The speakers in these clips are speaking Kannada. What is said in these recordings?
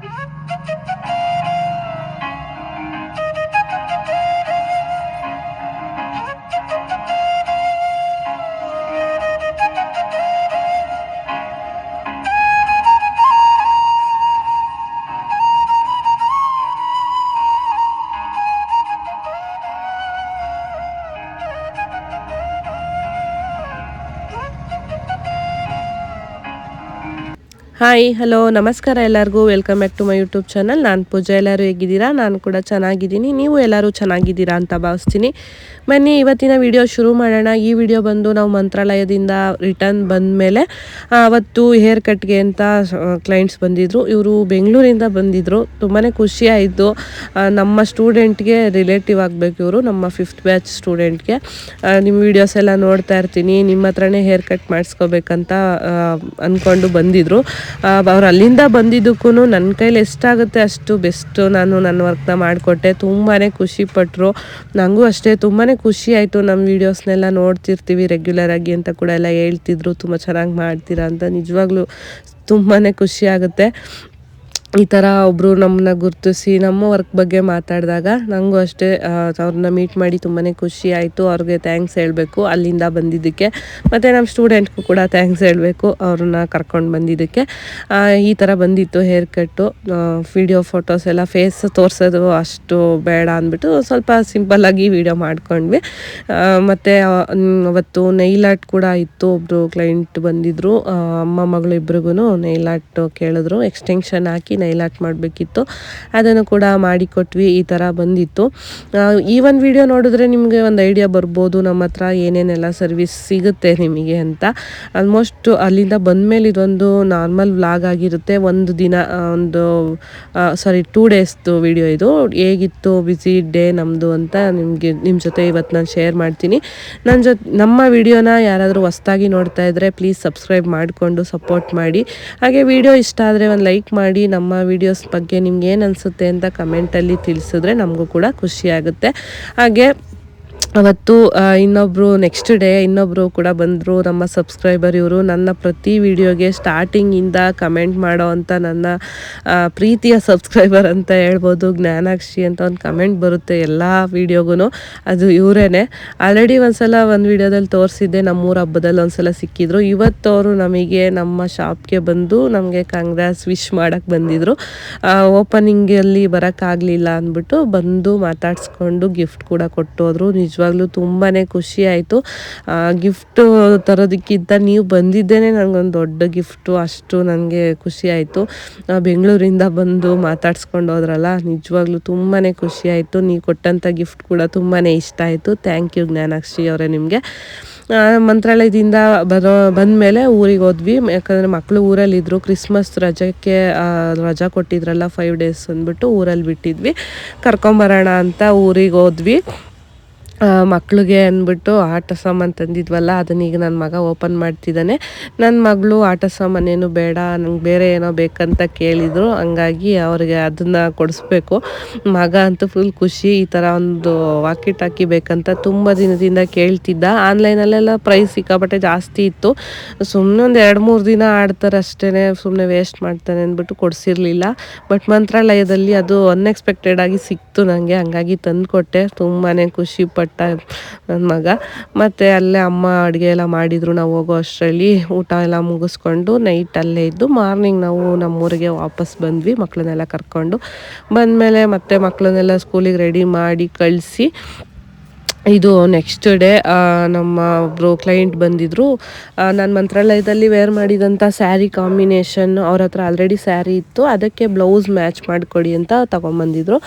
Ha ha ha ha ha! Hi hello ನಮಸ್ಕಾರ ಎಲ್ಲರಿಗೂ. Welcome back to my YouTube channel ನಾನು ಪೂಜಾ, ಎಲ್ಲರೂ ಹೇಗಿದ್ದೀರಾ? ನಾನು ಕೂಡ ಚೆನ್ನಾಗಿದ್ದೀನಿ. ನೀವು ಎಲ್ಲರೂ ಚೆನ್ನಾಗಿದ್ದೀರಾ ಅಂತ ಭಾವಿಸ್ತೀನಿ. ಬನ್ನಿ, ಇವತ್ತಿನ ವಿಡಿಯೋ ಶುರು ಮಾಡೋಣ. ಈ ವಿಡಿಯೋ ಬಂದು ನಾವು ಮಂತ್ರಾಲಯದಿಂದ ರಿಟರ್ನ್ ಬಂದ ಮೇಲೆ ಅವತ್ತು ಹೇರ್ ಕಟ್ಗೆ ಅಂತ ಕ್ಲೈಂಟ್ಸ್ ಬಂದಿದ್ದರು ಇವರು ಬೆಂಗಳೂರಿಂದ ಬಂದಿದ್ದರು ತುಂಬಾ ಖುಷಿ ಆಯಿತು ನಮ್ಮ ಸ್ಟೂಡೆಂಟ್ಗೆ ರಿಲೇಟಿವ್ ಆಗಬೇಕು ಇವರು, ನಮ್ಮ ಫಿಫ್ತ್ ಬ್ಯಾಚ್ ಸ್ಟೂಡೆಂಟ್ಗೆ ನಿಮ್ಮ ವೀಡಿಯೋಸ್ ಎಲ್ಲ ನೋಡ್ತಾ ಇರ್ತೀನಿ. ನಿಮ್ಮ ಹತ್ರನೇ ಹೇರ್ ಕಟ್ ಮಾಡಿಸ್ಕೋಬೇಕಂತ ಅಂದ್ಕೊಂಡು ಬಂದಿದ್ದರು ಅವ್ರು ಅಲ್ಲಿಂದ ಬಂದಿದ್ದಕ್ಕೂ ನನ್ನ ಕೈಲಿ ಎಷ್ಟಾಗುತ್ತೆ ಅಷ್ಟು ಬೆಸ್ಟು. ನಾನು ನನ್ನ ವರ್ಕ್ನ ಮಾಡಿಕೊಟ್ಟೆ. ತುಂಬಾ ಖುಷಿಪಟ್ಟರು ನನಗೂ ಅಷ್ಟೇ ತುಂಬಾ ಖುಷಿ ಆಯಿತು ನಮ್ಮ ವೀಡಿಯೋಸ್ನೆಲ್ಲ ನೋಡ್ತಿರ್ತೀವಿ ರೆಗ್ಯುಲರಾಗಿ ಅಂತ ಕೂಡ ಎಲ್ಲ ಹೇಳ್ತಿದ್ರು. ತುಂಬ ಚೆನ್ನಾಗಿ ಮಾಡ್ತೀರಾ ಅಂತ ನಿಜವಾಗ್ಲೂ ತುಂಬಾ ಖುಷಿ ಆಗುತ್ತೆ. ಈ ಥರ ಒಬ್ಬರು ನಮ್ಮನ್ನ ಗುರುತಿಸಿ ನಮ್ಮ ವರ್ಕ್ ಬಗ್ಗೆ ಮಾತಾಡಿದಾಗ ನನಗೂ ಅಷ್ಟೇ ಅವ್ರನ್ನ ಮೀಟ್ ಮಾಡಿ ತುಂಬಾ ಖುಷಿ ಆಯಿತು. ಅವ್ರಿಗೆ ಥ್ಯಾಂಕ್ಸ್ ಹೇಳಬೇಕು ಅಲ್ಲಿಂದ ಬಂದಿದ್ದಕ್ಕೆ. ಮತ್ತು ನಮ್ಮ ಸ್ಟೂಡೆಂಟ್ಗೂ ಕೂಡ ಥ್ಯಾಂಕ್ಸ್ ಹೇಳಬೇಕು ಅವ್ರನ್ನ ಕರ್ಕೊಂಡು ಬಂದಿದ್ದಕ್ಕೆ. ಈ ಥರ ಬಂದಿತ್ತು ಹೇರ್ ಕಟ್ಟು ವಿಡಿಯೋ ಫೋಟೋಸ್ ಎಲ್ಲ ಫೇಸ್ ತೋರಿಸೋದು ಅಷ್ಟು ಬೇಡ ಅಂದ್ಬಿಟ್ಟು ಸ್ವಲ್ಪ ಸಿಂಪಲ್ಲಾಗಿ ವಿಡಿಯೋ ಮಾಡ್ಕೊಂಡ್ವಿ. ಮತ್ತು ಅವತ್ತು ನೈಲ್ ಆರ್ಟ್ ಕೂಡ ಇತ್ತು. ಒಬ್ಬರು ಕ್ಲೈಂಟ್ ಬಂದಿದ್ದರು ಅಮ್ಮ ಮಗಳು ಇಬ್ರಿಗೂ ನೈಲ್ ಆರ್ಟ್ ಕೇಳಿದ್ರು. ಎಕ್ಸ್ಟೆನ್ಷನ್ ಹಾಕಿ ನೈಲ್ ಆರ್ಟ್ ಮಾಡಬೇಕಿತ್ತು. ಅದನ್ನು ಕೂಡ ಮಾಡಿಕೊಟ್ವಿ, ಈ ಥರ ಬಂದಿತ್ತು. ಈ ಒಂದು ವಿಡಿಯೋ ನೋಡಿದ್ರೆ ನಿಮಗೆ ಒಂದು ಐಡಿಯಾ ಬರ್ಬೋದು, ನಮ್ಮ ಹತ್ರ ಏನೇನೆಲ್ಲ ಸರ್ವಿಸ್ ಸಿಗುತ್ತೆ ನಿಮಗೆ ಅಂತ. ಆಲ್ಮೋಸ್ಟ್ ಅಲ್ಲಿಂದ ಬಂದಮೇಲೆ ಇದೊಂದು ನಾರ್ಮಲ್ ವ್ಲಾಗ್ ಆಗಿರುತ್ತೆ. ಒಂದು ದಿನ ಒಂದು ಸಾರಿ ಟೂ ಡೇಸ್ದು ವಿಡಿಯೋ ಇದು. ಹೇಗಿತ್ತು ಬಿಸಿ ಡೇ ನಮ್ಮದು ಅಂತ ನಿಮಗೆ ನಿಮ್ಮ ಜೊತೆ ಇವತ್ತು ನಾನು ಶೇರ್ ಮಾಡ್ತೀನಿ. ನನ್ನ ಜೊತೆ ನಮ್ಮ ವಿಡಿಯೋನ ಯಾರಾದರೂ ಹೊಸ್ದಾಗಿ ನೋಡ್ತಾ ಇದ್ದರೆ ಪ್ಲೀಸ್ ಸಬ್ಸ್ಕ್ರೈಬ್ ಮಾಡಿಕೊಂಡು ಸಪೋರ್ಟ್ ಮಾಡಿ. ಹಾಗೆ ವಿಡಿಯೋ ಇಷ್ಟ ಆದರೆ ಒಂದು ಲೈಕ್ ಮಾಡಿ, ನಮ್ಮ ನಮ್ಮ ವೀಡಿಯೋಸ್ ಬಗ್ಗೆ ನಿಮ್ಗೆ ಏನು ಅನಿಸುತ್ತೆ ಅಂತ ಕಮೆಂಟಲ್ಲಿ ತಿಳಿಸಿದ್ರೆ ನಮಗೂ ಕೂಡ ಖುಷಿಯಾಗುತ್ತೆ ಹಾಗೆ ಅವತ್ತು ಇನ್ನೊಬ್ಬರು ನೆಕ್ಸ್ಟ್ ಡೇ ಇನ್ನೊಬ್ಬರು ಕೂಡ ಬಂದರು, ನಮ್ಮ ಸಬ್ಸ್ಕ್ರೈಬರ್ ಇವರು, ನನ್ನ ಪ್ರತಿ ವಿಡಿಯೋಗೆ ಸ್ಟಾರ್ಟಿಂಗಿಂದ ಕಮೆಂಟ್ ಮಾಡೋ ಅಂತ ನನ್ನ ಪ್ರೀತಿಯ ಸಬ್ಸ್ಕ್ರೈಬರ್ ಅಂತ ಹೇಳ್ಬೋದು, ಜ್ಞಾನಾಕ್ಷಿ ಅಂತ ಒಂದು ಕಮೆಂಟ್ ಬರುತ್ತೆ ಎಲ್ಲ ವೀಡಿಯೋಗೂ ಅದು ಇವರೇ ಆಲ್ರೆಡಿ ಒಂದ್ಸಲ ಒಂದು ವಿಡಿಯೋದಲ್ಲಿ ತೋರಿಸಿದ್ದೆ, ನಮ್ಮೂರ ಹಬ್ಬದಲ್ಲಿ ಒಂದ್ಸಲ ಸಿಕ್ಕಿದ್ರು. ಇವತ್ತು ಅವರು ನಮಗೆ ನಮ್ಮ ಶಾಪ್ಗೆ ಬಂದು ನಮಗೆ ಕಾಂಗ್ರೆಸ್ ವಿಶ್ ಮಾಡೋಕ್ಕೆ ಬಂದಿದ್ರು. ಓಪನಿಂಗಲ್ಲಿ ಬರೋಕ್ಕಾಗಲಿಲ್ಲ ಅಂದ್ಬಿಟ್ಟು ಬಂದು ಮಾತಾಡಿಸ್ಕೊಂಡು ಗಿಫ್ಟ್ ಕೂಡ ಕೊಟ್ಟೋದ್ರು ನಿಜವಾಗ ನಿಜವಾಗ್ಲೂ ತುಂಬಾ ಖುಷಿ ಆಯಿತು. ಗಿಫ್ಟು ತರೋದಕ್ಕಿಂತ ನೀವು ಬಂದಿದ್ದೇನೆ ನನಗೊಂದು ದೊಡ್ಡ ಗಿಫ್ಟು ಅಷ್ಟು ನನಗೆ ಖುಷಿ ಆಯಿತು. ಬೆಂಗಳೂರಿಂದ ಬಂದು ಮಾತಾಡ್ಸ್ಕೊಂಡು ಹೋದ್ರಲ್ಲ, ನಿಜವಾಗ್ಲೂ ತುಂಬಾ ಖುಷಿ ಆಯಿತು. ನೀವು ಕೊಟ್ಟಂಥ ಗಿಫ್ಟ್ ಕೂಡ ತುಂಬಾ ಇಷ್ಟ ಆಯಿತು. ಥ್ಯಾಂಕ್ ಯು ಜ್ಞಾನಾಕ್ಷಿ ಅವರೇ ನಿಮಗೆ. ಮಂತ್ರಾಲಯದಿಂದ ಬರೋ, ಬಂದಮೇಲೆ ಊರಿಗೆ ಹೋದ್ವಿ. ಯಾಕಂದರೆ ಮಕ್ಕಳು ಊರಲ್ಲಿದ್ದರು ಕ್ರಿಸ್ಮಸ್ ರಜಕ್ಕೆ ರಜಾ ಕೊಟ್ಟಿದ್ರಲ್ಲ ಫೈವ್ ಡೇಸ್ ಅಂದ್ಬಿಟ್ಟು ಊರಲ್ಲಿ ಬಿಟ್ಟಿದ್ವಿ. ಕರ್ಕೊಂಬರೋಣ ಅಂತ ಊರಿಗೆ ಹೋದ್ವಿ. ಮಕ್ಳಿಗೆ ಅಂದ್ಬಿಟ್ಟು ಆಟ ಸಾಮಾನು ತಂದಿದ್ವಲ್ಲ, ಅದನ್ನ ಈಗ ನನ್ನ ಮಗ ಓಪನ್ ಮಾಡ್ತಿದ್ದಾನೆ ನನ್ನ ಮಗಳು ಆಟ ಸಾಮಾನೇನು ಬೇಡ, ನಂಗೆ ಬೇರೆ ಏನೋ ಬೇಕಂತ ಕೇಳಿದರು. ಹಂಗಾಗಿ ಅವ್ರಿಗೆ ಅದನ್ನು ಕೊಡಿಸ್ಬೇಕು. ಮಗ ಅಂತೂ ಫುಲ್ ಖುಷಿ, ಈ ಥರ ಒಂದು ವಾಕಿಟ್ ಹಾಕಿ ಬೇಕಂತ ತುಂಬ ದಿನದಿಂದ ಕೇಳ್ತಿದ್ದ. ಆನ್ಲೈನಲ್ಲೆಲ್ಲ ಪ್ರೈಸ್ ಸಿಕ್ಕಾಪಟ್ಟೆ ಜಾಸ್ತಿ ಇತ್ತು. ಸುಮ್ಮನೆ ಒಂದು ಎರಡು ಮೂರು ದಿನ ಆಡ್ತಾರೆ ಅಷ್ಟೇ ಸುಮ್ಮನೆ ವೇಸ್ಟ್ ಮಾಡ್ತಾನೆ ಅಂದ್ಬಿಟ್ಟು ಕೊಡಿಸಿರ್ಲಿಲ್ಲ. ಬಟ್ ಮಂತ್ರಾಲಯದಲ್ಲಿ ಅದು ಅನ್ಎಕ್ಸ್ಪೆಕ್ಟೆಡ್ ಆಗಿ ಸಿಕ್ತು ನನಗೆ ಹಂಗಾಗಿ ತಂದುಕೊಟ್ಟೆ. ತುಂಬಾ ಖುಷಿ ಪಟ್ಟು ನನ್ನ ಮಗ. ಮತ್ತು ಅಲ್ಲೇ ಅಮ್ಮ ಅಡುಗೆ ಎಲ್ಲ ಮಾಡಿದರು, ನಾವು ಹೋಗೋ ಅಷ್ಟರಲ್ಲಿ. ಊಟ ಎಲ್ಲ ಮುಗಿಸ್ಕೊಂಡು ನೈಟ್ ಅಲ್ಲೇ ಇದ್ದು ಮಾರ್ನಿಂಗ್ ನಾವು ನಮ್ಮೂರಿಗೆ ವಾಪಸ್ ಬಂದ್ವಿ ಮಕ್ಕಳನ್ನೆಲ್ಲ ಕರ್ಕೊಂಡು. ಬಂದಮೇಲೆ ಮತ್ತೆ ಮಕ್ಕಳನ್ನೆಲ್ಲ ಸ್ಕೂಲಿಗೆ ರೆಡಿ ಮಾಡಿ ಕಳಿಸಿ ಇದು ನೆಕ್ಸ್ಟ್ ಡೇ ನಮ್ಮ ಒಬ್ಬರು ಕ್ಲೈಂಟ್ ಬಂದಿದ್ದರು ನಾನು ಮಂತ್ರಾಲಯದಲ್ಲಿ ವೇರ್ ಮಾಡಿದಂಥ ಸ್ಯಾರಿ ಕಾಂಬಿನೇಷನ್ ಅವ್ರ ಹತ್ರ ಆಲ್ರೆಡಿ ಸ್ಯಾರಿ ಇತ್ತು. ಅದಕ್ಕೆ ಬ್ಲೌಸ್ ಮ್ಯಾಚ್ ಮಾಡಿಕೊಡಿ ಅಂತ ತೊಗೊಂಬಂದಿದ್ರು.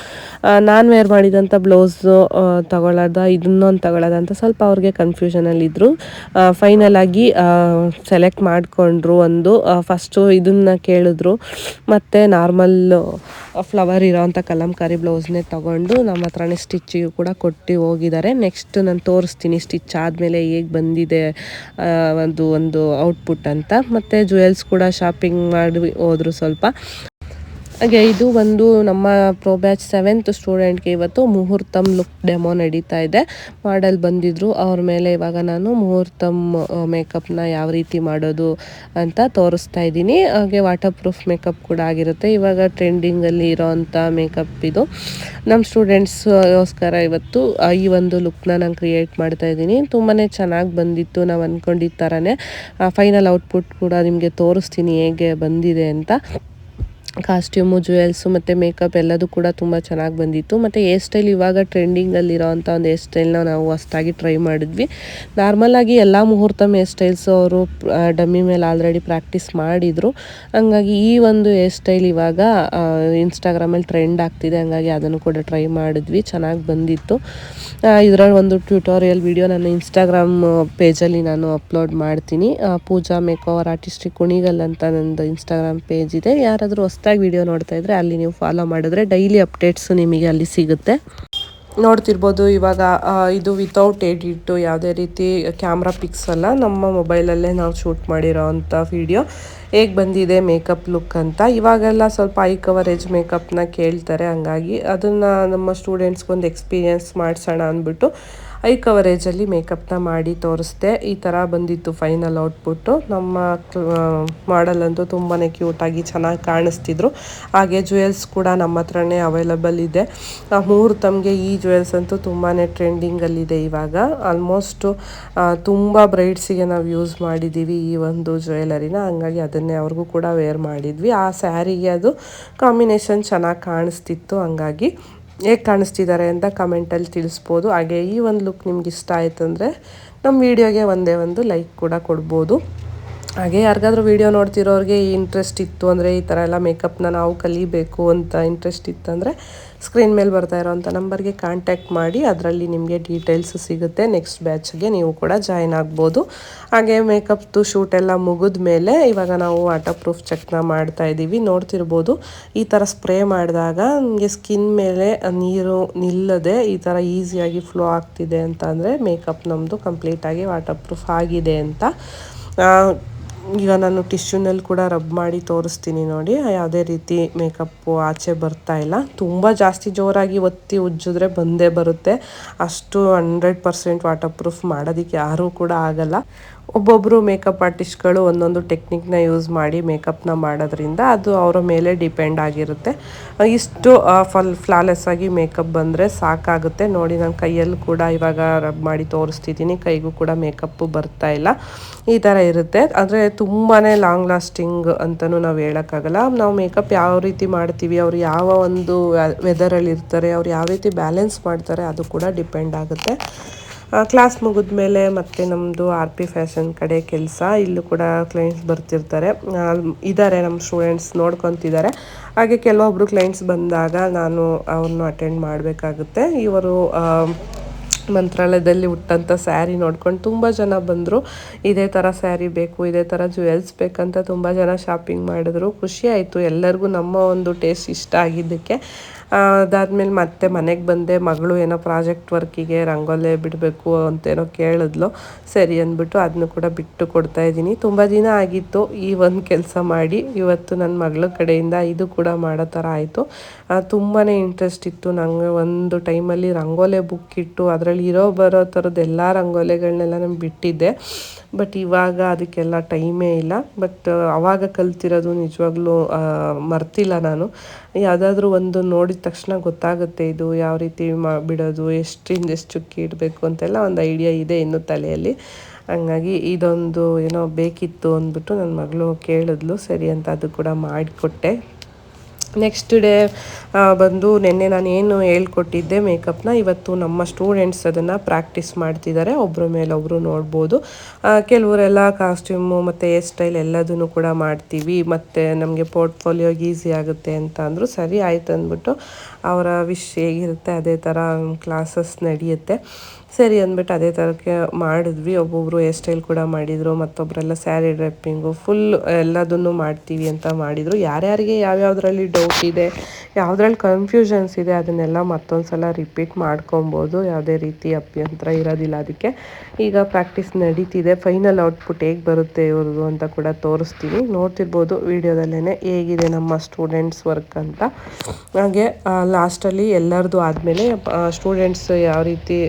ನಾನು ವೇರ್ ಮಾಡಿದಂಥ ಬ್ಲೌಸು ತಗೊಳ್ಳೋದ ಇದನ್ನೊಂದು ತಗೊಳ್ಳೋದ ಅಂತ ಸ್ವಲ್ಪ ಅವ್ರಿಗೆ ಕನ್ಫ್ಯೂಷನಲ್ಲಿದ್ದರು ಫೈನಲ್ ಆಗಿ ಸೆಲೆಕ್ಟ್ ಮಾಡಿಕೊಂಡ್ರು ಒಂದು. ಫಸ್ಟು ಇದನ್ನು ಕೇಳಿದ್ರು. ಮತ್ತು ನಾರ್ಮಲ್ ಫ್ಲವರ್ ಇರೋವಂಥ ಕಲಂಕಾರಿ ಬ್ಲೌಸ್ನೇ ತಗೊಂಡು ನಮ್ಮ ಹತ್ರನೇ ಸ್ಟಿಚ್ಚಿಗೂ ಕೂಡ ಕೊಟ್ಟು ಹೋಗಿದ್ದಾರೆ. ನೆಕ್ಸ್ಟ್ ನಾನು ತೋರಿಸ್ತೀನಿ ಸ್ಟಿಚ್ ಆದಮೇಲೆ ಹೇಗೆ ಬಂದಿದೆ ಒಂದು ಒಂದು ಔಟ್ಪುಟ್ ಅಂತ. ಮತ್ತು ಜುವೆಲ್ಸ್ ಕೂಡ ಶಾಪಿಂಗ್ ಮಾಡಿ ಹೋದರು ಸ್ವಲ್ಪ. ಹಾಗೆ ಇದು ಒಂದು ನಮ್ಮ ಪ್ರೋ ಬ್ಯಾಚ್ ಸೆವೆಂತ್ ಸ್ಟೂಡೆಂಟ್ಗೆ ಇವತ್ತು ಮುಹೂರ್ತಮ್ ಲುಕ್ ಡೆಮೋ ನಡೀತಾ ಇದೆ. ಮಾಡಲ್ ಬಂದಿದ್ರು. ಅವ್ರ ಮೇಲೆ ಇವಾಗ ನಾನು ಮುಹೂರ್ತಮ್ ಮೇಕಪ್ನ ಯಾವ ರೀತಿ ಮಾಡೋದು ಅಂತ ತೋರಿಸ್ತಾ ಇದ್ದೀನಿ. ಹಾಗೆ ವಾಟರ್ ಪ್ರೂಫ್ ಮೇಕಪ್ ಕೂಡ ಆಗಿರುತ್ತೆ. ಇವಾಗ ಟ್ರೆಂಡಿಂಗಲ್ಲಿ ಇರೋವಂಥ ಮೇಕಪ್ ಇದು. ನಮ್ಮ ಸ್ಟೂಡೆಂಟ್ಸ್ಗೋಸ್ಕರ ಇವತ್ತು ಈ ಒಂದು ಲುಕ್ನ ನಾನು ಕ್ರಿಯೇಟ್ ಮಾಡ್ತಾ ಇದ್ದೀನಿ. ತುಂಬಾ ಚೆನ್ನಾಗಿ ಬಂದಿತ್ತು ನಾವು ಅಂದ್ಕೊಂಡಿದ್ದ ಥರನೇ ಫೈನಲ್ ಔಟ್ಪುಟ್ ಕೂಡ ನಿಮಗೆ ತೋರಿಸ್ತೀನಿ ಹೇಗೆ ಬಂದಿದೆ ಅಂತ. ಕಾಸ್ಟ್ಯೂಮು, ಜುವೆಲ್ಸು ಮತ್ತು ಮೇಕಪ್ ಎಲ್ಲದೂ ಕೂಡ ತುಂಬ ಚೆನ್ನಾಗಿ ಬಂದಿತ್ತು. ಮತ್ತು ಹೇರ್ ಸ್ಟೈಲ್ ಇವಾಗ ಟ್ರೆಂಡಿಂಗಲ್ಲಿರೋ ಅಂಥ ಒಂದು ಹೇರ್ ಸ್ಟೈಲ್ನ ನಾವು ಹೊಸ್ದಾಗಿ ಟ್ರೈ ಮಾಡಿದ್ವಿ. ನಾರ್ಮಲಾಗಿ ಎಲ್ಲ ಮುಹೂರ್ತಮ್ ಹೇರ್ ಸ್ಟೈಲ್ಸು ಅವರು ಡಮ್ಮಿ ಮೇಲೆ ಆಲ್ರೆಡಿ ಪ್ರಾಕ್ಟೀಸ್ ಮಾಡಿದರು. ಹಂಗಾಗಿ ಈ ಒಂದು ಹೇರ್ ಸ್ಟೈಲ್ ಇವಾಗ ಇನ್ಸ್ಟಾಗ್ರಾಮಲ್ಲಿ ಟ್ರೆಂಡ್ ಆಗ್ತಿದೆ. ಹಂಗಾಗಿ ಅದನ್ನು ಕೂಡ ಟ್ರೈ ಮಾಡಿದ್ವಿ. ಚೆನ್ನಾಗಿ ಬಂದಿತ್ತು. ಇದರಲ್ಲಿ ಒಂದು ಟ್ಯೂಟೋರಿಯಲ್ ವಿಡಿಯೋ ನಾನು ಇನ್ಸ್ಟಾಗ್ರಾಮ್ ಪೇಜಲ್ಲಿ ನಾನು ಅಪ್ಲೋಡ್ ಮಾಡ್ತೀನಿ. Pooja makeover artistry Kunigal ಅಂತ ನಂದು ಇನ್ಸ್ಟಾಗ್ರಾಮ್ ಪೇಜ್ ಇದೆ. ಯಾರಾದರೂ ಹೊಸ್ದಾಗಿ ವಿಡಿಯೋ ನೋಡ್ತಾ ಇದ್ರೆ ಅಲ್ಲಿ ನೀವು ಫಾಲೋ ಮಾಡಿದ್ರೆ ಡೈಲಿ ಅಪ್ಡೇಟ್ಸ್ ನಿಮಗೆ ಅಲ್ಲಿ ಸಿಗುತ್ತೆ. ನೋಡ್ತಿರ್ಬೋದು ಇವಾಗ ಇದು ವಿತೌಟ್ ಎಡಿಟು ಯಾವುದೇ ರೀತಿ ಕ್ಯಾಮ್ರಾ ಪಿಕ್ಸ್ ಅಲ್ಲ, ನಮ್ಮ ಮೊಬೈಲಲ್ಲೇ ನಾವು ಶೂಟ್ ಮಾಡಿರೋ ಅಂಥ ವಿಡಿಯೋ ಹೇಗೆ ಬಂದಿದೆ ಮೇಕಪ್ ಲುಕ್ ಅಂತ. ಇವಾಗೆಲ್ಲ ಸ್ವಲ್ಪ ಐ ಕವರೇಜ್ ಮೇಕಪ್ನ ಕೇಳ್ತಾರೆ, ಹಂಗಾಗಿ ಅದನ್ನು ನಮ್ಮ ಸ್ಟೂಡೆಂಟ್ಸ್ಗೊಂದು ಎಕ್ಸ್ಪೀರಿಯನ್ಸ್ ಮಾಡಿಸೋಣ ಅಂದ್ಬಿಟ್ಟು ಐ ಕವರೇಜಲ್ಲಿ ಮೇಕಪ್ನ ಮಾಡಿ ತೋರಿಸ್ದೆ. ಈ ಥರ ಬಂದಿತ್ತು ಫೈನಲ್ ಔಟ್ಪುಟ್ಟು ನಮ್ಮ ಮಾಡಲ್ ಅಂತೂ ತುಂಬಾ ಕ್ಯೂಟಾಗಿ ಚೆನ್ನಾಗಿ ಕಾಣಿಸ್ತಿದ್ರು. ಹಾಗೆ ಜ್ಯುವೆಲ್ಸ್ ಕೂಡ ನಮ್ಮ ಹತ್ರನೇ ಅವೈಲಬಲ್ ಇದೆ. ಮುಹೂರ್ತಮ್ಗೆ ಈ ಜ್ಯುವೆಲ್ಸ್ ಅಂತೂ ತುಂಬಾ ಟ್ರೆಂಡಿಂಗಲ್ಲಿದೆ ಇವಾಗ. ಆಲ್ಮೋಸ್ಟು ತುಂಬ ಬ್ರೈಡ್ಸಿಗೆ ನಾವು ಯೂಸ್ ಮಾಡಿದ್ದೀವಿ ಈ ಒಂದು ಜ್ಯುವೆಲರಿನ ಹಂಗಾಗಿ ಅದನ್ನೇ ಅವ್ರಿಗೂ ಕೂಡ ವೇರ್ ಮಾಡಿದ್ವಿ. ಆ ಸ್ಯಾರಿಗೆ ಅದು ಕಾಂಬಿನೇಷನ್ ಚೆನ್ನಾಗಿ ಕಾಣಿಸ್ತಿತ್ತು ಹಂಗಾಗಿ. ಹೇಗೆ ಕಾಣಿಸ್ತಿದ್ದಾರೆ ಅಂತ ಕಮೆಂಟಲ್ಲಿ ತಿಳಿಸ್ಬೋದು. ಹಾಗೆ ಈ ಒಂದು ಲುಕ್ ನಿಮ್ಗೆ ಇಷ್ಟ ಆಯ್ತು ಅಂದರೆ ನಮ್ಮ ವಿಡಿಯೋಗೆ ಒಂದೇ ಒಂದು ಲೈಕ್ ಕೂಡ ಕೊಡ್ಬೋದು. ಹಾಗೆ ಯಾರಿಗಾದ್ರೂ ವೀಡಿಯೋ ನೋಡ್ತಿರೋರಿಗೆ ಈ ಇಂಟ್ರೆಸ್ಟ್ ಇತ್ತು ಅಂದರೆ ಈ ಥರ ಎಲ್ಲ ಮೇಕಪ್ನ ನಾವು ಕಲಿಬೇಕು ಅಂತ ಇಂಟ್ರೆಸ್ಟ್ ಇತ್ತಂದರೆ ಸ್ಕ್ರೀನ್ ಮೇಲೆ ಬರ್ತಾ ಇರೋವಂಥ ನಂಬರ್ಗೆ ಕಾಂಟ್ಯಾಕ್ಟ್ ಮಾಡಿ, ಅದರಲ್ಲಿ ನಿಮಗೆ ಡೀಟೇಲ್ಸ್ ಸಿಗುತ್ತೆ. ನೆಕ್ಸ್ಟ್ ಬ್ಯಾಚ್ಗೆ ನೀವು ಕೂಡ ಜಾಯ್ನ್ ಆಗ್ಬೋದು. ಹಾಗೆ ಮೇಕಪ್ದು ಶೂಟ್ ಎಲ್ಲ ಮುಗಿದ ಮೇಲೆ ಇವಾಗ ನಾವು ವಾಟರ್ ಪ್ರೂಫ್ ಚೆಕ್ನ ಮಾಡ್ತಾ ಇದ್ದೀವಿ. ನೋಡ್ತಿರ್ಬೋದು, ಈ ಥರ ಸ್ಪ್ರೇ ಮಾಡಿದಾಗ ನಿಮಗೆ ಸ್ಕಿನ್ ಮೇಲೆ ನೀರು ನಿಲ್ಲದೆ ಈ ಥರ ಈಸಿಯಾಗಿ ಫ್ಲೋ ಆಗ್ತಿದೆ ಅಂತ ಅಂದರೆ ಮೇಕಪ್ ನಮ್ಮದು ಕಂಪ್ಲೀಟಾಗಿ ವಾಟರ್ ಪ್ರೂಫ್ ಆಗಿದೆ ಅಂತ. ಈಗ ನಾನು ಟಿಶ್ಯೂನಲ್ಲಿ ಕೂಡ ರಬ್ ಮಾಡಿ ತೋರಿಸ್ತೀನಿ ನೋಡಿ. ಯಾವುದೇ ರೀತಿ ಮೇಕಪ್ಪು ಆಚೆ ಬರ್ತಾ ಇಲ್ಲ. ತುಂಬ ಜಾಸ್ತಿ ಜೋರಾಗಿ ಒತ್ತಿ ಉಜ್ಜಿದ್ರೆ ಬಂದೇ ಬರುತ್ತೆ. ಅಷ್ಟು ಹಂಡ್ರೆಡ್ ಪರ್ಸೆಂಟ್ ವಾಟರ್ ಪ್ರೂಫ್ ಮಾಡೋದಕ್ಕೆ ಯಾರೂ ಕೂಡ ಆಗಲ್ಲ. ಒಬ್ಬೊಬ್ಬರು ಮೇಕಪ್ ಆರ್ಟಿಸ್ಟ್ಗಳು ಒಂದೊಂದು ಟೆಕ್ನಿಕ್ನ ಯೂಸ್ ಮಾಡಿ ಮೇಕಪ್ನ ಮಾಡೋದ್ರಿಂದ ಅದು ಅವರ ಮೇಲೆ ಡಿಪೆಂಡ್ ಆಗಿರುತ್ತೆ. ಇಷ್ಟು ಫಲ್ ಫ್ಲಾಲೆಸ್ ಆಗಿ ಮೇಕಪ್ ಬಂದರೆ ಸಾಕಾಗುತ್ತೆ. ನೋಡಿ, ನಾನು ಕೈಯಲ್ಲಿ ಕೂಡ ಇವಾಗ ರಬ್ ಮಾಡಿ ತೋರಿಸ್ತಿದ್ದೀನಿ. ಕೈಗೂ ಕೂಡ ಮೇಕಪ್ಪು ಬರ್ತಾ ಇಲ್ಲ. ಈ ಥರ ಇರುತ್ತೆ. ಆದರೆ ತುಂಬಾ ಲಾಂಗ್ ಲಾಸ್ಟಿಂಗ್ ಅಂತಲೂ ನಾವು ಹೇಳೋಕ್ಕಾಗಲ್ಲ. ನಾವು ಮೇಕಪ್ ಯಾವ ರೀತಿ ಮಾಡ್ತೀವಿ, ಅವ್ರು ಯಾವ ಒಂದು ವೆದರಲ್ಲಿ ಇರ್ತಾರೆ, ಅವ್ರು ಯಾವ ರೀತಿ ಬ್ಯಾಲೆನ್ಸ್ ಮಾಡ್ತಾರೆ, ಅದು ಕೂಡ ಡಿಪೆಂಡ್ ಆಗುತ್ತೆ. ಕ್ಲಾಸ್ ಮುಗಿದ ಮೇಲೆ ಮತ್ತೆ ನಮ್ಮದು ಆರ್ ಪಿ ಫ್ಯಾಷನ್ ಕಡೆ ಕೆಲಸ. ಇಲ್ಲೂ ಕೂಡ ಕ್ಲೈಂಟ್ಸ್ ಬರ್ತಿರ್ತಾರೆ. ಇದ್ದಾರೆ ನಮ್ಮ ಸ್ಟೂಡೆಂಟ್ಸ್ ನೋಡ್ಕೊತಿದ್ದಾರೆ ಹಾಗೆ ಕೆಲವೊಬ್ಬರು ಕ್ಲೈಂಟ್ಸ್ ಬಂದಾಗ ನಾನು ಅವ್ರನ್ನ ಅಟೆಂಡ್ ಮಾಡಬೇಕಾಗುತ್ತೆ. ಇವರು ಮಂತ್ರಾಲಯದಲ್ಲಿ ಹುಟ್ಟಂಥ ಸ್ಯಾರಿ ನೋಡ್ಕೊಂಡು ತುಂಬ ಜನ ಬಂದರು. ಇದೇ ಥರ ಸ್ಯಾರಿ ಬೇಕು, ಇದೇ ಥರ ಜುವೆಲ್ಸ್ ಬೇಕಂತ ತುಂಬ ಜನ ಶಾಪಿಂಗ್ ಮಾಡಿದ್ರು. ಖುಷಿ ಆಯಿತು. ಎಲ್ಲರಿಗೂ ನಮ್ಮ ಒಂದು ಟೇಸ್ಟ್ ಇಷ್ಟ ಆಗಿದ್ದಕ್ಕೆ. ಅದಾದಮೇಲೆ ಮತ್ತೆ ಮನೆಗೆ ಬಂದೆ, ಮಗಳು ಏನೋ ಪ್ರಾಜೆಕ್ಟ್ ವರ್ಕಿಗೆ ರಂಗೋಲೆ ಬಿಡಬೇಕು ಅಂತೇನೋ ಕೇಳಿದ್ಲು. ಸರಿ ಅಂದ್ಬಿಟ್ಟು ಅದನ್ನು ಕೂಡ ಬಿಟ್ಟು ಕೊಡ್ತಾ ಇದ್ದೀನಿ. ತುಂಬ ದಿನ ಆಗಿತ್ತು ಈ ಒಂದು ಕೆಲಸ ಮಾಡಿ. ಇವತ್ತು ನನ್ನ ಮಗಳ ಕಡೆಯಿಂದ ಇದು ಕೂಡ ಮಾಡೋ ಥರ ಆಯಿತು. ತುಂಬಾ ಇಂಟ್ರೆಸ್ಟ್ ಇತ್ತು. ನನಗೆ ಒಂದು ಟೈಮಲ್ಲಿ ರಂಗೋಲೆ ಬುಕ್ ಇಟ್ಟು ಅದರಲ್ಲಿ ಇರೋ ಬರೋ ಥರದ್ದು ಎಲ್ಲ ರಂಗೋಲೆಗಳನ್ನೆಲ್ಲ ನಾನು ಬಿಟ್ಟಿದ್ದೆ. ಬಟ್ ಇವಾಗ ಅದಕ್ಕೆಲ್ಲ ಟೈಮೇ ಇಲ್ಲ. ಬಟ್ ಅವಾಗ ಕಲ್ತಿರೋದು ನಿಜವಾಗ್ಲೂ ಮರ್ತಿಲ್ಲ ನಾನು. ಯಾವುದಾದ್ರೂ ಒಂದು ನೋಡಿದ ತಕ್ಷಣ ಗೊತ್ತಾಗುತ್ತೆ ಇದು ಯಾವ ರೀತಿ ಮಾ ಬಿಡೋದು ಎಷ್ಟರಿಂದ ಎಷ್ಟು ಚುಕ್ಕಿ ಇಡಬೇಕು ಅಂತೆಲ್ಲ ಒಂದು ಐಡಿಯಾ ಇದೆ ಇನ್ನು ತಲೆಯಲ್ಲಿ. ಹಂಗಾಗಿ ಇದೊಂದು ಏನೋ ಬೇಕಿತ್ತು ಅಂದ್ಬಿಟ್ಟು ನನ್ನ ಮಗಳು ಕೇಳಿದ್ಲು, ಸರಿ ಅಂತ ಅದು ಕೂಡ ಮಾಡಿಕೊಟ್ಟೆ. ನೆಕ್ಸ್ಟ್ ಡೇ ಬಂದು ನಿನ್ನೆ ನಾನು ಏನು ಹೇಳ್ಕೊಟ್ಟಿದ್ದೆ ಮೇಕಪ್ನ, ಇವತ್ತು ನಮ್ಮ ಸ್ಟೂಡೆಂಟ್ಸ್ ಅದನ್ನು ಪ್ರಾಕ್ಟೀಸ್ ಮಾಡ್ತಿದ್ದಾರೆ. ಒಬ್ಬರ ಮೇಲೆ ಒಬ್ಬರು ನೋಡ್ಬೋದು. ಕೆಲವರೆಲ್ಲ ಕಾಸ್ಟ್ಯೂಮು ಮತ್ತು ಹೇರ್ ಸ್ಟೈಲ್ ಎಲ್ಲದನ್ನು ಕೂಡ ಮಾಡ್ತೀವಿ. ಮತ್ತು ನಮಗೆ ಪೋರ್ಟ್ಫೋಲಿಯೋಗೆ ಈಸಿ ಆಗುತ್ತೆ ಅಂತ ಅಂದರು. ಸರಿ, ಆಯ್ತು ಅಂದ್ಬಿಟ್ಟು ಅವರ ವಿಶ್ ಹೇಗಿರುತ್ತೆ, ಅದೇ ಥರ ಕ್ಲಾಸಸ್ ನಡೆಯುತ್ತೆ. ಸರಿ ಅಂದ್ಬಿಟ್ಟು ಅದೇ ಥರಕ್ಕೆ ಮಾಡಿದ್ವಿ. ಒಬ್ಬೊಬ್ಬರು ಹೇರ್ ಸ್ಟೈಲ್ ಕೂಡ ಮಾಡಿದರು ಮತ್ತೊಬ್ಬರೆಲ್ಲ ಸ್ಯಾರಿ ಡ್ರೆಪ್ಪಿಂಗು ಫುಲ್ ಎಲ್ಲದನ್ನು ಮಾಡ್ತೀವಿ ಅಂತ ಮಾಡಿದರು. ಯಾರ್ಯಾರಿಗೆ ಯಾವ್ಯಾವುದ್ರಲ್ಲಿ ಡೌಟ್ ಇದೆ, ಯಾವುದ್ರಲ್ಲಿ ಕನ್ಫ್ಯೂಷನ್ಸ್ ಇದೆ, ಅದನ್ನೆಲ್ಲ ಮತ್ತೊಂದು ಸಲ ರಿಪೀಟ್ ಮಾಡ್ಕೊಬೋದು. ಯಾವುದೇ ರೀತಿ ಅಭ್ಯಂತರ ಇರೋದಿಲ್ಲ ಅದಕ್ಕೆ. ಈಗ ಪ್ರಾಕ್ಟೀಸ್ ನಡೀತಿದೆ. ಫೈನಲ್ ಔಟ್ಪುಟ್ ಹೇಗೆ ಬರುತ್ತೆ ಇವ್ರದ್ದು ಅಂತ ಕೂಡ ತೋರಿಸ್ತೀನಿ. ನೋಡ್ತಿರ್ಬೋದು ವಿಡಿಯೋದಲ್ಲೇ ಹೇಗಿದೆ ನಮ್ಮ ಸ್ಟೂಡೆಂಟ್ಸ್ ವರ್ಕ್ ಅಂತ. ಹಾಗೆ ಲಾಸ್ಟಲ್ಲಿ ಎಲ್ಲರದು ಆದಮೇಲೆ ಸ್ಟೂಡೆಂಟ್ಸ್ ಯಾವ ರೀತಿ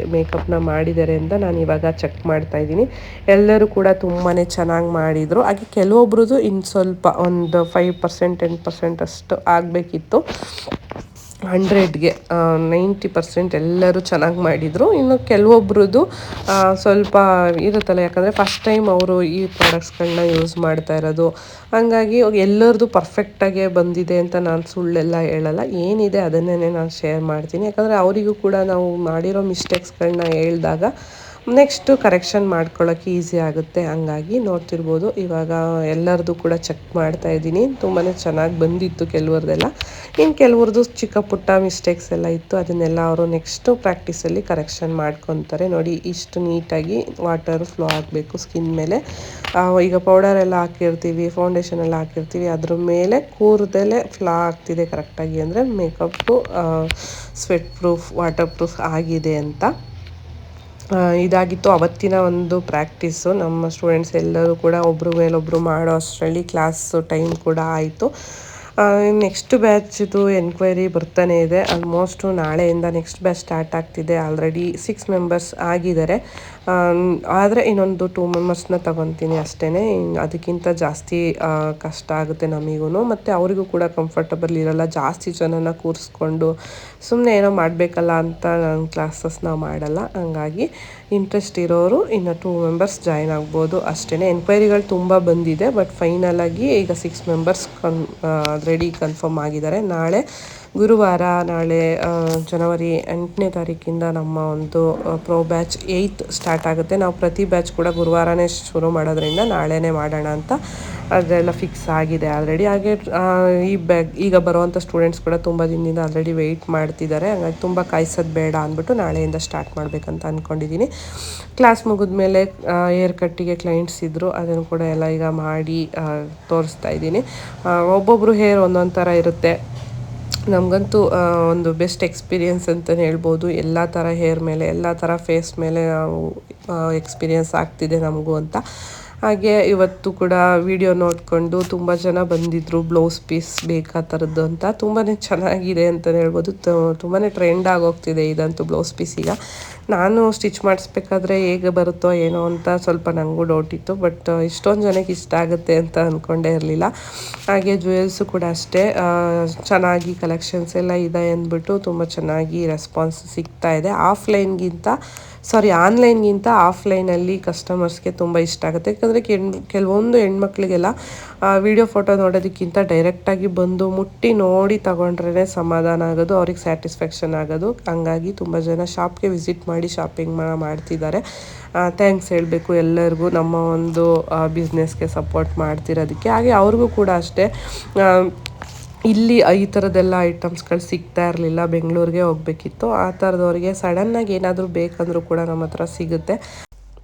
ಮೇಕಪ್ನ ಮಾಡಿದ್ದಾರೆ ಅಂತ ನಾನು ಇವಾಗ ಚೆಕ್ ಮಾಡ್ತಾ ಇದ್ದೀನಿ. ಎಲ್ಲರೂ ಕೂಡ ತುಂಬಾ ಚೆನ್ನಾಗಿ ಮಾಡಿದರು. ಹಾಗೆ ಕೆಲವೊಬ್ರದ್ದು ಇನ್ನು ಸ್ವಲ್ಪ ಒಂದು ಫೈವ್ ಪರ್ಸೆಂಟ್ ಟೆನ್ ಪರ್ಸೆಂಟ್ ಅಷ್ಟು ಆಗಬೇಕಿತ್ತು. ಹಂಡ್ರೆಡ್ಗೆ ನೈಂಟಿ ಪರ್ಸೆಂಟ್ ಎಲ್ಲರೂ ಚೆನ್ನಾಗಿ ಮಾಡಿದರು. ಇನ್ನು ಕೆಲವೊಬ್ರದ್ದು ಸ್ವಲ್ಪ ಇರುತ್ತಲ್ಲ, ಯಾಕಂದರೆ ಫಸ್ಟ್ ಟೈಮ್ ಅವರು ಈ ಪ್ರಾಡಕ್ಟ್ಸ್ಗಳನ್ನ ಯೂಸ್ ಮಾಡ್ತಾ ಇರೋದು. ಹಂಗಾಗಿ ಎಲ್ಲರದು ಪರ್ಫೆಕ್ಟಾಗೆ ಬಂದಿದೆ ಅಂತ ನಾನು ಸುಳ್ಳೆಲ್ಲ ಹೇಳಲ್ಲ. ಏನಿದೆ ಅದನ್ನೇ ನಾನು ಶೇರ್ ಮಾಡ್ತೀನಿ. ಯಾಕಂದರೆ ಅವರಿಗೂ ಕೂಡ ನಾವು ಮಾಡಿರೋ ಮಿಸ್ಟೇಕ್ಸ್ಗಳನ್ನ ಹೇಳಿದಾಗ ನೆಕ್ಸ್ಟು ಕರೆಕ್ಷನ್ ಮಾಡ್ಕೊಳ್ಳೋಕ್ಕೆ ಈಸಿ ಆಗುತ್ತೆ. ಹಂಗಾಗಿ ನೋಡ್ತಿರ್ಬೋದು. ಇವಾಗ ಎಲ್ಲರದು ಕೂಡ ಚೆಕ್ ಮಾಡ್ತಾ ಇದ್ದೀನಿ. ತುಂಬಾ ಚೆನ್ನಾಗಿ ಬಂದಿತ್ತು ಕೆಲವ್ರದ್ದೆಲ್ಲ ಇನ್ನು ಕೆಲವ್ರದ್ದು ಚಿಕ್ಕ ಪುಟ್ಟ ಮಿಸ್ಟೇಕ್ಸ್ ಎಲ್ಲ ಇತ್ತು. ಅದನ್ನೆಲ್ಲ ಅವರು ನೆಕ್ಸ್ಟು ಪ್ರಾಕ್ಟೀಸಲ್ಲಿ ಕರೆಕ್ಷನ್ ಮಾಡ್ಕೊತಾರೆ. ನೋಡಿ, ಇಷ್ಟು ನೀಟಾಗಿ ವಾಟರ್ ಫ್ಲೋ ಆಗಬೇಕು ಸ್ಕಿನ್ ಮೇಲೆ. ಈಗ ಪೌಡರ್ ಎಲ್ಲ ಹಾಕಿರ್ತೀವಿ ಫೌಂಡೇಶನ್ ಎಲ್ಲ ಹಾಕಿರ್ತೀವಿ. ಅದ್ರ ಮೇಲೆ ಕೂರ್ದಲ್ಲೇ ಫ್ಲಾ ಆಗ್ತಿದೆ ಕರೆಕ್ಟಾಗಿ ಅಂದರೆ makeup sweat proof water proof ಆಗಿದೆ ಅಂತ. ಇದಾಗಿತ್ತು ಅವತ್ತಿನ ಒಂದು ಪ್ರಾಕ್ಟೀಸು. ನಮ್ಮ ಸ್ಟೂಡೆಂಟ್ಸ್ ಎಲ್ಲರೂ ಕೂಡ ಒಬ್ರು ಮೇಲೊಬ್ಬರು ಮಾಡೋ ಅಷ್ಟರಲ್ಲಿ ಕ್ಲಾಸ್ ಟೈಮ್ ಕೂಡ ಆಯಿತು. ನೆಕ್ಸ್ಟ್ ಬ್ಯಾಚ್ದು ಎನ್ಕ್ವೈರಿ ಬರ್ತಾನೆ ಇದೆ. ಆಲ್ಮೋಸ್ಟು ನಾಳೆಯಿಂದ ನೆಕ್ಸ್ಟ್ ಬ್ಯಾಚ್ ಸ್ಟಾರ್ಟ್ ಆಗ್ತಿದೆ. ಆಲ್ರೆಡಿ ಸಿಕ್ಸ್ ಮೆಂಬರ್ಸ್ ಆಗಿದ್ದಾರೆ. ಆದರೆ ಇನ್ನೊಂದು ಟೂ ಮೆಂಬರ್ಸ್ನ ತಗೊತೀನಿ ಅಷ್ಟೇ ಅದಕ್ಕಿಂತ ಜಾಸ್ತಿ ಕಷ್ಟ ಆಗುತ್ತೆ ನಮಗೂ ಮತ್ತು ಅವರಿಗೂ ಕೂಡ ಕಂಫರ್ಟಬಲ್ ಇರಲ್ಲ. ಜಾಸ್ತಿ ಜನನ ಕೂರಿಸ್ಕೊಂಡು ಸುಮ್ಮನೆ ಏನೋ ಮಾಡಬೇಕಲ್ಲ ಅಂತ ನಾನು ಕ್ಲಾಸಸ್ನ ಮಾಡಲ್ಲ. ಹಂಗಾಗಿ ಇಂಟ್ರೆಸ್ಟ್ ಇರೋರು ಇನ್ನು ಟೂ ಮೆಂಬರ್ಸ್ ಜಾಯ್ನ್ ಆಗ್ಬೋದು ಅಷ್ಟೇ ಎನ್ಕ್ವೈರಿಗಳು ತುಂಬ ಬಂದಿದೆ ಬಟ್ ಫೈನಲಾಗಿ ಈಗ ಸಿಕ್ಸ್ ಮೆಂಬರ್ಸ್ ಕನ್ ರೆಡಿ ಕನ್ಫರ್ಮ್ ಆಗಿದ್ದಾರೆ. ನಾಳೆ ಗುರುವಾರ ನಾಳೆ ಜನವರಿ ಎಂಟನೇ ತಾರೀಕಿಂದ ನಮ್ಮ ಒಂದು ಪ್ರೋ ಬ್ಯಾಚ್ ಏಯ್ತ್ ಸ್ಟಾರ್ಟ್ ಆಗುತ್ತೆ. ನಾವು ಪ್ರತಿ ಬ್ಯಾಚ್ ಕೂಡ ಗುರುವಾರನೇ ಶುರು ಮಾಡೋದ್ರಿಂದ ನಾಳೆನೇ ಮಾಡೋಣ ಅಂತ ಅದೆಲ್ಲ ಫಿಕ್ಸ್ ಆಗಿದೆ ಆಲ್ರೆಡಿ ಹಾಗೆ ಈ ಬ್ಯಾಗ್ ಈಗ ಬರುವಂಥ ಸ್ಟೂಡೆಂಟ್ಸ್ ಕೂಡ ತುಂಬ ದಿನದಿಂದ ಆಲ್ರೆಡಿ ವೆಯ್ಟ್ ಮಾಡ್ತಿದ್ದಾರೆ. ಹಾಗಾಗಿ ತುಂಬ ಕಾಯಿಸೋದು ಬೇಡ ಅಂದ್ಬಿಟ್ಟು ನಾಳೆಯಿಂದ ಸ್ಟಾರ್ಟ್ ಮಾಡಬೇಕಂತ ಅಂದ್ಕೊಂಡಿದ್ದೀನಿ ಕ್ಲಾಸ್ ಮುಗಿದ್ಮೇಲೆ ಏರ್ ಕಟ್ಟಿಗೆ ಕ್ಲೈಂಟ್ಸ್ ಇದ್ದರು ಅದನ್ನು ಕೂಡ ಎಲ್ಲ ಈಗ ಮಾಡಿ ತೋರಿಸ್ತಾ ಇದ್ದೀನಿ. ಒಬ್ಬೊಬ್ಬರು ಹೇರ್ ಒಂದೊಂದು ಥರ ಇರುತ್ತೆ. ನಮಗಂತೂ ಒಂದು ಬೆಸ್ಟ್ ಎಕ್ಸ್ಪೀರಿಯನ್ಸ್ ಅಂತಲೇ ಹೇಳ್ಬೋದು. ಎಲ್ಲ ಥರ ಹೇರ್ ಮೇಲೆ, ಎಲ್ಲ ಥರ ಫೇಸ್ ಮೇಲೆ ನಾವು ಎಕ್ಸ್ಪೀರಿಯನ್ಸ್ ಆಗ್ತಿದೆ ನಮಗೂ ಅಂತ. ಹಾಗೆ ಇವತ್ತು ಕೂಡ ವಿಡಿಯೋ ನೋಡಿಕೊಂಡು ತುಂಬ ಜನ ಬಂದಿದ್ದರು ಬ್ಲೌಸ್ ಪೀಸ್ ಬೇಕಾ ಥರದ್ದು ಅಂತ. ತುಂಬಾ ಚೆನ್ನಾಗಿದೆ ಅಂತಲೇ ಹೇಳ್ಬೋದು. ತುಂಬಾ ಟ್ರೆಂಡ್ ಆಗೋಗ್ತಿದೆ ಇದಂತೂ ಬ್ಲೌಸ್ ಪೀಸ್ ಈಗ. ನಾನು ಸ್ಟಿಚ್ ಮಾಡಿಸ್ಬೇಕಾದ್ರೆ ಹೇಗೆ ಬರುತ್ತೋ ಏನೋ ಅಂತ ಸ್ವಲ್ಪ ನನಗೂ ಡೌಟ್ ಇತ್ತು ಬಟ್ ಇಷ್ಟೊಂದು ಜನಕ್ಕೆ ಇಷ್ಟ ಆಗುತ್ತೆ ಅಂತ ಅಂದ್ಕೊಂಡೇ ಇರಲಿಲ್ಲ. ಹಾಗೆ ಜುವೆಲ್ಸು ಕೂಡ ಅಷ್ಟೇ. ಚೆನ್ನಾಗಿ ಕಲೆಕ್ಷನ್ಸ್ ಎಲ್ಲ ಇದೆ ಅಂದ್ಬಿಟ್ಟು ತುಂಬ ಚೆನ್ನಾಗಿ ರೆಸ್ಪಾನ್ಸ್ ಸಿಗ್ತಾ ಇದೆ. ಆಫ್ಲೈನ್ಗಿಂತ ಸಾರಿ ಆನ್ಲೈನ್ಗಿಂತ ಆಫ್ಲೈನಲ್ಲಿ ಕಸ್ಟಮರ್ಸ್ಗೆ ತುಂಬ ಇಷ್ಟ ಆಗುತ್ತೆ. ಯಾಕಂದರೆ ಕೆಣ್ ಕೆಲವೊಂದು ಹೆಣ್ಮಕ್ಳಿಗೆಲ್ಲ ವಿಡಿಯೋ ಫೋಟೋ ನೋಡೋದಕ್ಕಿಂತ ಡೈರೆಕ್ಟಾಗಿ ಬಂದು ಮುಟ್ಟಿ ನೋಡಿ ತಗೊಂಡ್ರೇ ಸಮಾಧಾನ ಆಗೋದು, ಅವ್ರಿಗೆ ಸ್ಯಾಟಿಸ್ಫ್ಯಾಕ್ಷನ್ ಆಗೋದು. ಹಂಗಾಗಿ ತುಂಬ ಜನ ಶಾಪ್ಗೆ ವಿಸಿಟ್ ಮಾಡಿ ಶಾಪಿಂಗ್ ಮಾಡ್ತಿದ್ದಾರೆ. ಥ್ಯಾಂಕ್ಸ್ ಹೇಳಬೇಕು ಎಲ್ಲರಿಗೂ ನಮ್ಮ ಒಂದು ಬಿಸ್ನೆಸ್ಗೆ ಸಪೋರ್ಟ್ ಮಾಡ್ತಿರೋದಕ್ಕೆ. ಹಾಗೆ ಅವ್ರಿಗೂ ಕೂಡ ಅಷ್ಟೇ ಇಲ್ಲಿ ಈ ಥರದ್ದೆಲ್ಲ ಐಟಮ್ಸ್ಗಳು ಸಿಗ್ತಾ ಇರಲಿಲ್ಲ. ಬೆಂಗಳೂರಿಗೆ ಹೋಗ್ಬೇಕಿತ್ತು. ಆ ಥರದವ್ರಿಗೆ ಸಡನ್ನಾಗಿ ಏನಾದರೂ ಬೇಕಂದರೂ ಕೂಡ ನಮ್ಮ ಹತ್ರ ಸಿಗುತ್ತೆ.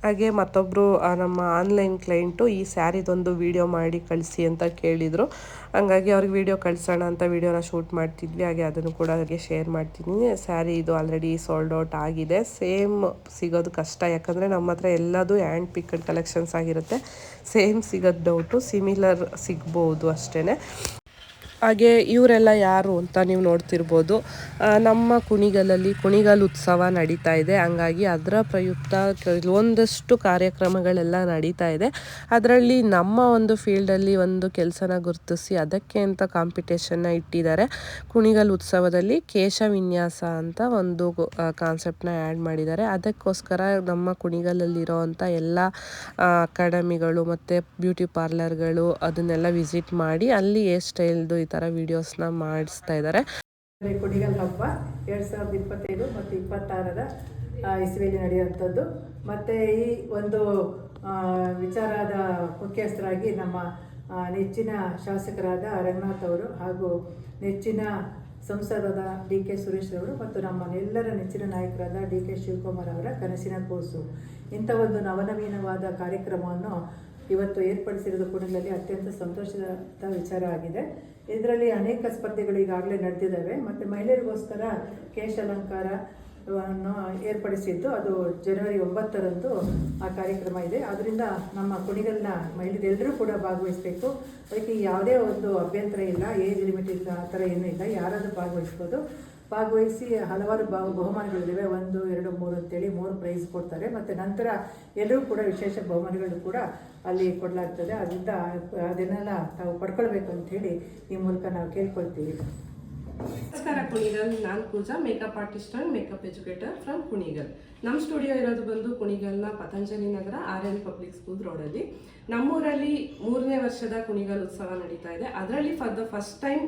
ಹಾಗೆ ಮತ್ತೊಬ್ಬರು ನಮ್ಮ ಆನ್ಲೈನ್ ಕ್ಲೈಂಟು ಈ ಸ್ಯಾರಿದೊಂದು ವಿಡಿಯೋ ಮಾಡಿ ಕಳಿಸಿ ಅಂತ ಕೇಳಿದರು. ಹಂಗಾಗಿ ಅವ್ರಿಗೆ ವಿಡಿಯೋ ಕಳಿಸೋಣ ಅಂತ ವೀಡಿಯೋನ ಶೂಟ್ ಮಾಡ್ತಿದ್ವಿ. ಹಾಗೆ ಅದನ್ನು ಕೂಡ ಅವ್ರಿಗೆ ಶೇರ್ ಮಾಡ್ತೀನಿ. ಸ್ಯಾರಿ ಇದು ಆಲ್ರೆಡಿ ಸೋಲ್ಡ್ ಔಟ್ ಆಗಿದೆ. ಸೇಮ್ ಸಿಗೋದು ಕಷ್ಟ. ಯಾಕಂದರೆ ನಮ್ಮ ಹತ್ರ ಎಲ್ಲದು ಹ್ಯಾಂಡ್ ಪಿಕ್ಕಡ್ ಕಲೆಕ್ಷನ್ಸ್ ಆಗಿರುತ್ತೆ. ಸೇಮ್ ಸಿಗೋದು ಡೌಟು ಸಿಮಿಲರ್ ಸಿಗ್ಬೋದು ಅಷ್ಟೇ ಹಾಗೆ ಇವರೆಲ್ಲ ಯಾರು ಅಂತ ನೀವು ನೋಡ್ತಿರ್ಬೋದು. ನಮ್ಮ ಕುಣಿಗಲಲ್ಲಿ ಕುಣಿಗಲ್ ಉತ್ಸವ ನಡೀತಾ ಇದೆ. ಹಂಗಾಗಿ ಅದರ ಪ್ರಯುಕ್ತ ಕೆಲವೊಂದಷ್ಟು ಕಾರ್ಯಕ್ರಮಗಳೆಲ್ಲ ನಡೀತಾ ಇದೆ. ಅದರಲ್ಲಿ ನಮ್ಮ ಒಂದು ಫೀಲ್ಡಲ್ಲಿ ಒಂದು ಕೆಲಸನ ಗುರುತಿಸಿ ಅದಕ್ಕೆ ಅಂತ ಕಾಂಪಿಟೇಷನ್ನ ಇಟ್ಟಿದ್ದಾರೆ. ಕುಣಿಗಲ್ ಉತ್ಸವದಲ್ಲಿ ಕೇಶ ವಿನ್ಯಾಸ ಅಂತ ಒಂದು ಕಾನ್ಸೆಪ್ಟ್ನ ಆ್ಯಡ್ ಮಾಡಿದ್ದಾರೆ. ಅದಕ್ಕೋಸ್ಕರ ನಮ್ಮ ಕುಣಿಗಲಲ್ಲಿರೋ ಅಂಥ ಎಲ್ಲ ಅಕಾಡೆಮಿಗಳು ಮತ್ತು ಬ್ಯೂಟಿ ಪಾರ್ಲರ್ಗಳು ಅದನ್ನೆಲ್ಲ ವಿಸಿಟ್ ಮಾಡಿ ಅಲ್ಲಿ ಹೇರ್ ಸ್ಟೈಲ್ದು ಥರ ವೀಡಿಯೋಸ್ನ ಮಾಡಿಸ್ತಾ ಇದ್ದಾರೆ. ಕುಡಿಗಲ್ ಹಬ್ಬ ಎರಡು ಸಾವಿರದ ಇಪ್ಪತ್ತೈದು ಮತ್ತು ಇಪ್ಪತ್ತಾರರ ಇಸ್ವಿಯಲ್ಲಿ ನಡೆಯುವಂಥದ್ದು. ಮತ್ತು ಈ ಒಂದು ವಿಚಾರದ ಮುಖ್ಯಸ್ಥರಾಗಿ ನಮ್ಮ ನೆಚ್ಚಿನ ಶಾಸಕರಾದ ರಂಗನಾಥ್ ಅವರು ಹಾಗೂ ನೆಚ್ಚಿನ ಸಂಸದರಾದ ಡಿ ಕೆ ಸುರೇಶ್ ಅವರು ಮತ್ತು ನಮ್ಮ ಎಲ್ಲರ ನೆಚ್ಚಿನ ನಾಯಕರಾದ ಡಿ ಕೆ ಶಿವಕುಮಾರ್ ಅವರ ಕನಸಿನ ಕೂಸು. ಇಂಥ ಒಂದು ನವನವೀನವಾದ ಕಾರ್ಯಕ್ರಮವನ್ನು ಇವತ್ತು ಏರ್ಪಡಿಸಿರೋದು ಕೂಡಲಲ್ಲಿ ಅತ್ಯಂತ ಸಂತೋಷದ ವಿಚಾರ ಆಗಿದೆ. ಇದರಲ್ಲಿ ಅನೇಕ ಸ್ಪರ್ಧೆಗಳು ಈಗಾಗಲೇ ನಡೆದಿದ್ದಾವೆ. ಮತ್ತು ಮಹಿಳೆಯರಿಗೋಸ್ಕರ ಕೇಶ ಅಲಂಕಾರ ಏರ್ಪಡಿಸಿದ್ದು ಅದು ಜನವರಿ ಒಂಬತ್ತರಂದು ಆ ಕಾರ್ಯಕ್ರಮ ಇದೆ. ಅದರಿಂದ ನಮ್ಮ ಕುಣಿಗಲ್ನ ಮಹಿಳೆಯರೆಲ್ಲರೂ ಕೂಡ ಭಾಗವಹಿಸಬೇಕು. ಅದಕ್ಕೆ ಯಾವುದೇ ಒಂದು ಅಭ್ಯಂತರ ಇಲ್ಲ, ಏಜ್ ಲಿಮಿಟ್ ಇಲ್ಲ ಆ ಥರ ಏನೂ ಇಲ್ಲ. ಯಾರಾದರೂ ಭಾಗವಹಿಸ್ಬೋದು. ಭಾಗವಹಿಸಿ ಹಲವಾರು ಬಹುಮಾನಗಳಿವೆ ಒಂದು, ಎರಡು, ಮೂರು ಅಂತೇಳಿ ಮೂರು ಪ್ರೈಸ್ ಕೊಡ್ತಾರೆ. ಮತ್ತು ನಂತರ ಎಲ್ಲರೂ ಕೂಡ ವಿಶೇಷ ಬಹುಮಾನಗಳು ಕೂಡ ಅಲ್ಲಿ ಕೊಡಲಾಗ್ತದೆ. ಅದರಿಂದ ಅದನ್ನೆಲ್ಲ ತಾವು ಪಡ್ಕೊಳ್ಬೇಕು ಹೇಳಿ ಈ ಮೂಲಕ ನಾವು ಕೇಳ್ಕೊಳ್ತೀವಿ. ನಮಸ್ಕಾರ, ಕುಣಿಗಲ್. ನಾನು Pooja makeup artist and makeup educator from Kunigal. ನಮ್ಮ ಸ್ಟುಡಿಯೋ ಇರೋದು ಬಂದು ಕುಣಿಗಲ್ನ Patanjali Nagara R N public school ರೋಡಲ್ಲಿ ನಮ್ಮೂರಲ್ಲಿ ಮೂರನೇ ವರ್ಷದ ಕುಣಿಗಲ್ ಉತ್ಸವ ನಡೀತಾ ಇದೆ. ಅದರಲ್ಲಿ for the first time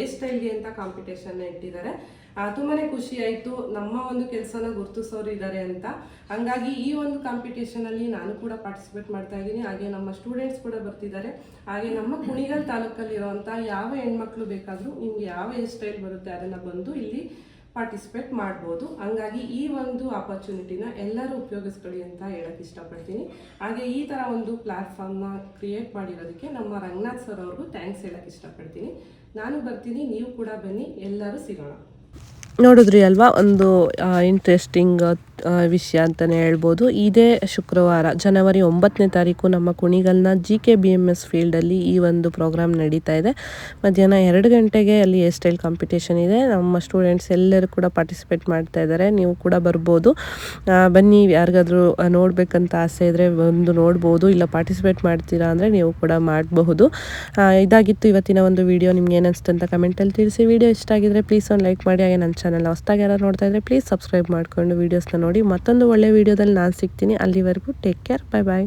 air ಸ್ಟೈಲ್ಗೆ ಅಂತ ಕಾಂಪಿಟೇಷನ್ನ ಇಟ್ಟಿದ್ದಾರೆ. ಆ, ತುಂಬಾನೇ ಖುಷಿ ಆಯಿತು. ನಮ್ಮ ಒಂದು ಕೆಲಸನ ಗುರುತಿಸೋರು ಇದ್ದಾರೆ ಅಂತ. ಹಂಗಾಗಿ ಈ ಒಂದು ಕಾಂಪಿಟೇಷನಲ್ಲಿ ನಾನು ಕೂಡ ಪಾರ್ಟಿಸಿಪೇಟ್ ಮಾಡ್ತಾ ಇದ್ದೀನಿ. ಹಾಗೆ ನಮ್ಮ ಸ್ಟೂಡೆಂಟ್ಸ್ ಕೂಡ ಬರ್ತಿದ್ದಾರೆ. ಹಾಗೆ ನಮ್ಮ ಕುಣಿಗಲ್ ತಾಲೂಕಲ್ಲಿರುವಂಥ ಯಾವ ಹೆಣ್ಮಕ್ಳು ಬೇಕಾದರೂ ನಿಮ್ಗೆ ಯಾವ ಹೇರ್ ಸ್ಟೈಲ್ ಬರುತ್ತೆ ಅದನ್ನು ಬಂದು ಇಲ್ಲಿ ಪಾರ್ಟಿಸಿಪೇಟ್ ಮಾಡ್ಬೋದು. ಹಂಗಾಗಿ ಈ ಒಂದು ಆಪರ್ಚುನಿಟಿನ ಎಲ್ಲರೂ ಉಪಯೋಗಿಸ್ಕೊಳ್ಳಿ ಅಂತ ಹೇಳಕ್ಕೆ ಇಷ್ಟಪಡ್ತೀನಿ. ಹಾಗೆ ಈ ಥರ ಒಂದು ಪ್ಲ್ಯಾಟ್ಫಾರ್ಮ್ನ ಕ್ರಿಯೇಟ್ ಮಾಡಿರೋದಕ್ಕೆ ನಮ್ಮ ರಂಗನಾಥ್ ಸರ್ ಅವ್ರಿಗೂ ಥ್ಯಾಂಕ್ಸ್ ಹೇಳಕ್ಕೆ ಇಷ್ಟಪಡ್ತೀನಿ. ನಾನು ಬರ್ತೀನಿ ನೀವು ಕೂಡ ಬನ್ನಿ ಎಲ್ಲರೂ ಸಿಗೋಣ. ನೋಡಿದ್ರಿ ಅಲ್ವಾ? ಒಂದು ಇಂಟ್ರೆಸ್ಟಿಂಗ್ ವಿಷಯ ಅಂತಲೇ ಹೇಳ್ಬೋದು. ಇದೇ ಶುಕ್ರವಾರ, ಜನವರಿ ಒಂಬತ್ತನೇ ತಾರೀಕು ನಮ್ಮ ಕುಣಿಗಲ್ನ G K B M S ಫೀಲ್ಡಲ್ಲಿ ಈ ಒಂದು ಪ್ರೋಗ್ರಾಮ್ ನಡೀತಾ ಇದೆ. ಮಧ್ಯಾಹ್ನ ಎರಡು ಗಂಟೆಗೆ ಅಲ್ಲಿ ಏರ್ ಸ್ಟೈಲ್ ಕಾಂಪಿಟೇಷನ್ ಇದೆ. ನಮ್ಮ ಸ್ಟೂಡೆಂಟ್ಸ್ ಎಲ್ಲರೂ ಕೂಡ ಪಾರ್ಟಿಸಿಪೇಟ್ ಮಾಡ್ತಾ ಇದ್ದಾರೆ. ನೀವು ಕೂಡ ಬರ್ಬೋದು. ಬನ್ನಿ, ಯಾರಿಗಾದರೂ ನೋಡಬೇಕಂತ ಆಸೆ ಇದ್ದರೆ ಒಂದು ನೋಡ್ಬೋದು. ಇಲ್ಲ ಪಾರ್ಟಿಸಿಪೇಟ್ ಮಾಡ್ತೀರಾ ಅಂದರೆ ನೀವು ಕೂಡ ಮಾಡಬಹುದು. ಇದಾಗಿತ್ತು ಇವತ್ತಿನ ಒಂದು ವಿಡಿಯೋ ನಿಮ್ಗೆ ಏನಿಸ್ತು ಅಂತ ಕಮೆಂಟಲ್ಲಿ ತಿಳಿಸಿ. ವಿಡಿಯೋ ಇಷ್ಟ ಆಗಿದ್ರೆ ಪ್ಲೀಸ್ ಒಂದು ಲೈಕ್ ಮಾಡಿ. ಹಾಗೆ ನನ್ನ ಚಾನಲ್ ಹೊಸ್ದಾಗಿ ಯಾರು ನೋಡ್ತಾ ಇದ್ರೆ ಪ್ಲೀಸ್ ಸಬ್ಸ್ಕ್ರೈಬ್ ಮಾಡ್ಕೊಂಡು ವೀಡಿಯೋಸ್ನ ನೋಡಿ. ಮತ್ತೊಂದು ಒಳ್ಳೆ ವೀಡಿಯೋದಲ್ಲಿ ನಾನು ಸಿಗ್ತೀನಿ. ಅಲ್ಲಿವರೆಗೂ ಟೇಕ್ ಕೇರ್ ಬೈ ಬಾಯ್